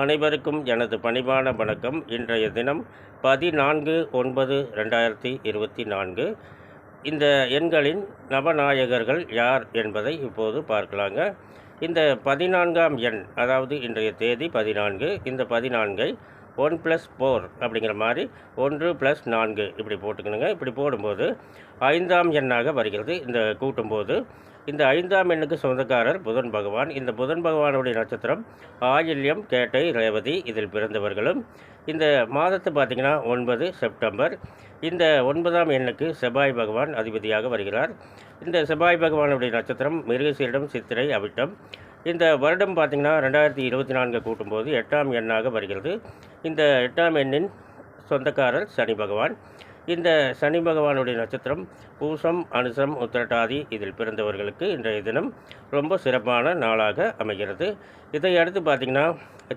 அனைவருக்கும் எனது பணிவான வணக்கம். இன்றைய தினம் பதினான்கு ஒன்பது ரெண்டாயிரத்தி இருபத்தி நான்கு. இந்த எண்களின் நவநாயகர்கள் யார் என்பதை இப்போது பார்க்கலாங்க. இந்த பதினான்காம் எண் அதாவது இன்றைய தேதி பதினான்கு இந்த பதினான்கை ஒன் ப்ளஸ் ஃபோர் அப்படிங்கிற மாதிரி ஒன்று ப்ளஸ் நான்கு இப்படி போட்டுக்கணுங்க. இப்படி போடும்போது ஐந்தாம் எண்ணாக வருகிறது. இந்த கூட்டும்போது இந்த ஐந்தாம் எண்ணுக்கு சொந்தக்காரர் புதன் பகவான். இந்த புதன் பகவானுடைய நட்சத்திரம் ஆயில்யம் கேட்டை ரேவதி இதில் பிறந்தவர்களும். இந்த மாதத்தை பார்த்திங்கன்னா ஒன்பது செப்டம்பர். இந்த ஒன்பதாம் எண்ணுக்கு செவ்வாய் பகவான் அதிபதியாக வருகிறார். இந்த செவ்வாய் பகவானுடைய நட்சத்திரம் மிருகசீரிடம் சித்திரை அவிட்டம். இந்த வருடம் பார்த்திங்கன்னா ரெண்டாயிரத்தி இருபத்தி நான்கு கூட்டும்போது எட்டாம் எண்ணாக வருகிறது. இந்த எட்டாம் எண்ணின் சொந்தக்காரர் சனி பகவான். இந்த சனி பகவானுடைய நட்சத்திரம் பூசம் அனுசம் உத்திரட்டாதி இதில் பிறந்தவர்களுக்கு இன்றைய தினம் ரொம்ப சிறப்பான நாளாக அமைகிறது. இதை அடுத்து பார்த்திங்கன்னா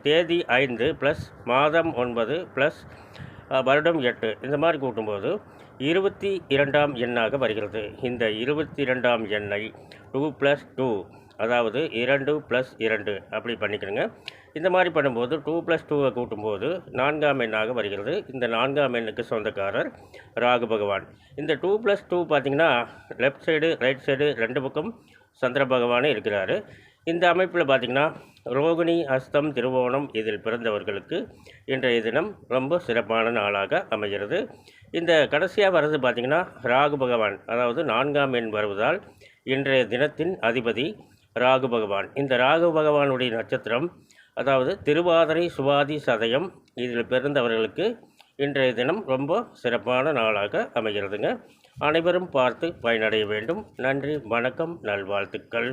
தேதி ஐந்து ப்ளஸ் மாதம் ஒன்பது ப்ளஸ் வருடம் எட்டு இந்த மாதிரி கூட்டும்போது இருபத்தி இரண்டாம் எண்ணாக வருகிறது. இந்த இருபத்தி இரண்டாம் எண்ணை டூ ப்ளஸ் டூ அதாவது இரண்டு ப்ளஸ் இரண்டு அப்படி பண்ணிக்கணுங்க. இந்த மாதிரி பண்ணும்போது டூ ப்ளஸ் டூவை கூட்டும்போது நான்காம் எண்ணாக வருகிறது. இந்த நான்காம் எண்ணுக்கு சொந்தக்காரர் ராகு பகவான். இந்த டூ ப்ளஸ் டூ பார்த்திங்கன்னா லெஃப்ட் சைடு ரைட் சைடு ரெண்டு பக்கம் சந்திர பகவானே இருக்கிறாரு. இந்த அமைப்பில் பார்த்திங்கன்னா ரோகிணி அஸ்தம் திருவோணம் இதில் பிறந்தவர்களுக்கு இன்றைய தினம் ரொம்ப சிறப்பான நாளாக அமைகிறது. இந்த கடைசியாக வர்றது பார்த்திங்கன்னா ராகு பகவான். அதாவது நான்காம் எண் வருவதால் இன்றைய தினத்தின் அதிபதி ராகு பகவான். இந்த ராகு பகவானுடைய நட்சத்திரம் அதாவது திருவாதிரை சுவாதி சதயம் இதில் பிறந்தவர்களுக்கு இன்றைய தினம் ரொம்ப சிறப்பான நாளாக அமைகிறதுங்க. அனைவரும் பார்த்து பயனடைய வேண்டும். நன்றி வணக்கம் நல்வாழ்த்துக்கள்.